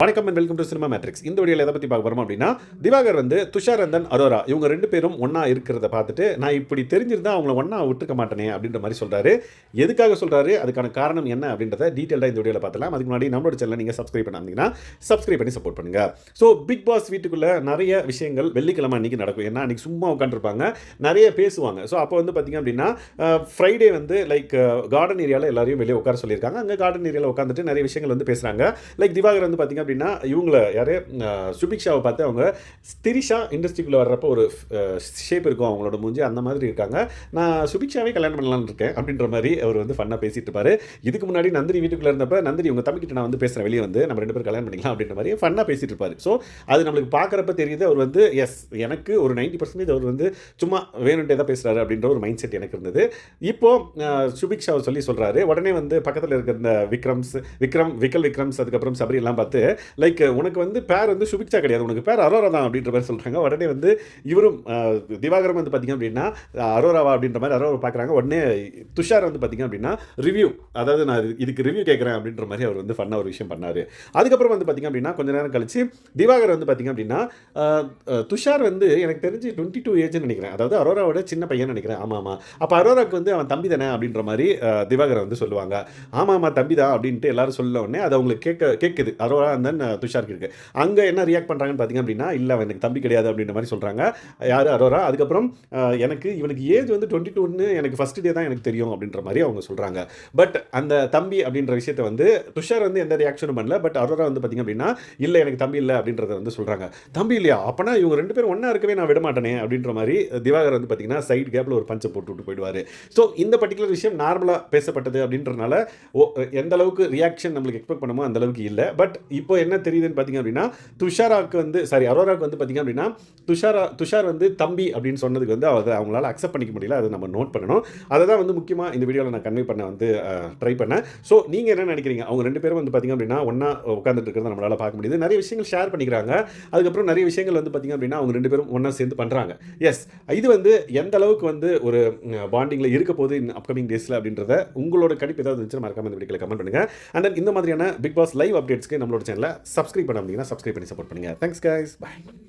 வணக்கம் and welcome to cinema matrix இந்த வீடியோவில் எதை பற்றி பார்க்க போகிறோம் அப்படின்னா திவாகர் வந்து துஷாரந்தன் அரோரா இவங்க ரெண்டு பேரும் ஒன்றா இருக்கிறத பார்த்துட்டு நான் இப்படி தெரிஞ்சிருந்தா அவங்கள ஒன்றா விட்டுருக்க மாட்டேனே அப்படின்ற மாதிரி சொல்கிறாரு எதுக்காக சொல்கிறாரு அதுக்கான காரணம் என்ன அப்படின்றத டீட்டெயிலாக இந்த வீடியோவில் பார்த்தலாம் அதுக்கு முன்னாடி நம்மளோட சேனலை நீங்கள் சப்ஸ்கிரைப் பண்ணாந்தீங்கன்னா சப்ஸ்கிரைப் பண்ணி சப்போர்ட் பண்ணுங்கள் ஸோ பிக் பாஸ் வீட்டுக்குள்ளே நிறைய விஷயங்கள் வெள்ளிக்கிழமை அன்றைக்கி நடக்கும். ஏன்னா அன்றைக்கி சும்மா உட்காந்துருப்பாங்க நிறைய பேசுவாங்க. ஸோ அப்போ வந்து பார்த்திங்க அப்படின்னா ஃப்ரைடே வந்து லைக் கார்டன் ஏரியாவில் எல்லாரையும் வெளியே உட்கார சொல்லியிருக்காங்க. அங்கே கார்டன் ஏரியாவில் உட்காந்துட்டு நிறைய விஷயங்கள் வந்து பேசுகிறாங்க லைக் திவாகர் வந்து பார்த்திங்க அப்படின்னா இவங்கள யார் சுபிக்ஷாவை பார்த்து அவங்க திரிஷா இண்டஸ்ட்ரிக்குள்ளே வர்றப்போ ஒரு ஷேப் இருக்கும் அவங்களோட மூஞ்சி அந்த மாதிரி இருக்காங்க. நான் சுபிக்ஷாவே கல்யாணம் பண்ணலான்னு இருக்கேன் அப்படின்ற மாதிரி அவர் வந்து ஃபன்னாக பேசிட்டு இருப்பாரு. இதுக்கு முன்னாடி நந்தினி வீட்டுக்குள்ளே இருந்தப்ப நந்தினி உங்கள் தம்பிக்கிட்ட நான் வந்து பேசுகிறேன் வெளியே வந்து நம்ம ரெண்டு பேரும் கல்யாணம் பண்ணிக்கலாம் அப்படின்ற மாதிரி ஃபன்னாக பேசிட்டு இருப்பாரு. ஸோ அது நம்மளுக்கு பார்க்குறப்ப தெரியுது அவர் வந்து எஸ் எனக்கு ஒரு நைன்டி பர்சன்டேஜ் அவர் வந்து சும்மா வேணுன்ட்டே தான் பேசுகிறாரு அப்படின்ற ஒரு மைண்ட் செட் எனக்கு இருந்தது. இப்போ சுபிக்ஷாவை சொல்லி சொல்கிறாரு உடனே வந்து பக்கத்தில் இருக்கிற இந்த விக்ரம்ஸ் விக்ரம் விக்கல் விக்ரம்ஸ் அதுக்கப்புறம் சபரி எல்லாம் பார்த்து லைக் உனக்கு வந்து பேர் வந்து சுபிக்ஷா கிடையாது. உனக்கு பேர் அரோரா தான் அப்படின்ற மாதிரி சொல்கிறாங்க உடனே வந்து இவரும் திவாகரம் வந்து பார்த்திங்க அப்படின்னா அரோராவா அப்படின்ற மாதிரி அரோரா பார்க்குறாங்க உடனே துஷார் வந்து பார்த்திங்க அப்படின்னா ரிவ்யூ அதாவது நான் இதுக்கு ரிவ்யூ கேட்குறேன் அப்படின்ற மாதிரி அவர் வந்து ஃபன்னாக ஒரு விஷயம் பண்ணார். அதுக்கப்புறம் வந்து பார்த்திங்க அப்படின்னா கொஞ்ச நேரம் கழிச்சு திவாகர் வந்து பார்த்திங்க அப்படின்னா துஷார் வந்து எனக்கு தெரிஞ்சு டுவெண்ட்டி டூ ஏஜ்னு நினைக்கிறேன். அதாவது அரோராவோட சின்ன பையன் நினைக்கிறேன். ஆமாம் ஆமாம் அப்போ அரோராக்கு வந்து அவன் தம்பி தானே அப்படின்ற மாதிரி திவாகர் வந்து சொல்லுவாங்க. ஆமாம் ஆமாம் தம்பி தான் அப்படின்ட்டு எல்லாரும் சொல்ல உடனே அது அவங்களுக்கு கேட்க கேட்குது அரோரா அந்த துஷாருக்கு இருக்குது அங்கே என்ன ரியாக்ட் பண்ணுறாங்கன்னு பார்த்தீங்க அப்படின்னா இல்லை அவன் எனக்கு தம்பி கிடையாது அப்படின்ற மாதிரி சொல்கிறாங்க யார்? அரோரா. அதுக்கப்புறம் எனக்கு இவனுக்கு ஏஜ் வந்து டுவெண்ட்டி டூன்னு எனக்கு ஃபஸ்ட் டே தான் எனக்கு தெரியும் அப்படின்ற மாதிரி அவங்க சொல்கிறாங்க பட் அந்த தம்பி அப்படின்ற விஷயத்தை வந்து துஷார் வந்து எந்த ரியாக்ஷனும் பண்ணல. பட் அரோரா வந்து பார்த்தீங்க அப்படின்னா இல்லை எனக்கு தம்பி இல்லை அப்படின்றத வந்து சொல்கிறாங்க தம்பி இல்லையா? அப்போனா இவங்க ரெண்டு பேரும் ஒன்றா இருக்கவே நான் விட மாட்டேனே அப்படின்ற மாதிரி திவாகர் வந்து பார்த்திங்கன்னா சைடு கேப்பில் ஒரு பஞ்சை போட்டு விட்டு போயிடுவார். ஸோ இந்த பர்டிகுலர் விஷயம் நார்மலாக பேசப்பட்டது அப்படின்றனால ஓ எந்த அளவுக்கு ரியாக்ஷன் நம்மளுக்கு எக்ஸ்பெக்ட் பண்ணுமோ அந்த அளவுக்கு இல்லை. பட் இப்போ இப்போ என்ன தெரியுதுன்னு பார்த்தீங்க அப்படின்னா துஷாராக்கு வந்து சாரி அரோராக்கு வந்து பார்த்தீங்க அப்படின்னா துஷாரா துஷார் வந்து தம்பி அப்படின்னு சொன்னதுக்கு வந்து அதை அவங்களால அக்செப்ட் பண்ணிக்க முடியல. அதை நம்ம நோட் பண்ணணும். அதை தான் வந்து முக்கியமாக இந்த வீடியோவில் நான் கன்வே பண்ண வந்து ட்ரை பண்ணேன். ஸோ நீங்கள் என்ன நினைக்கிறீங்க? அவங்க ரெண்டு பேரும் வந்து பார்த்தீங்க அப்படின்னா ஒன்றா உட்காந்துட்டு இருக்கிறத நம்மளால் பார்க்க முடியுது. நிறைய விஷயங்கள் ஷேர் பண்ணிக்கிறாங்க. அதுக்கப்புறம் நிறைய விஷயங்கள் வந்து பார்த்தீங்க அப்படின்னா அவங்க ரெண்டு பேரும் ஒன்றா சேர்ந்து பண்ணுறாங்க எஸ் இது வந்து எந்த அளவுக்கு வந்து ஒரு பாண்டிங்கில் இருக்க போது இன் அப்கமிங் டேஸில் அப்படின்றத உங்களோட கணிப்பு ஏதாவது இருந்துச்சு மறக்காம இந்த வீடியோவில் கமெண்ட் பண்ணுங்கள் அண்ட் தென் இந்த மாதிரியான பிக் பாஸ் லைவ் அப்டேட்ஸ்க்கு நம்மளோட சேனல் சப்ஸ்கிரைப் பண்ண அப்படிங்கன்னா சப்ஸ்கிரைப் பண்ணி சப்போர்ட் பண்ணுங்கள் தேங்க்ஸ் கைஸ் பாய்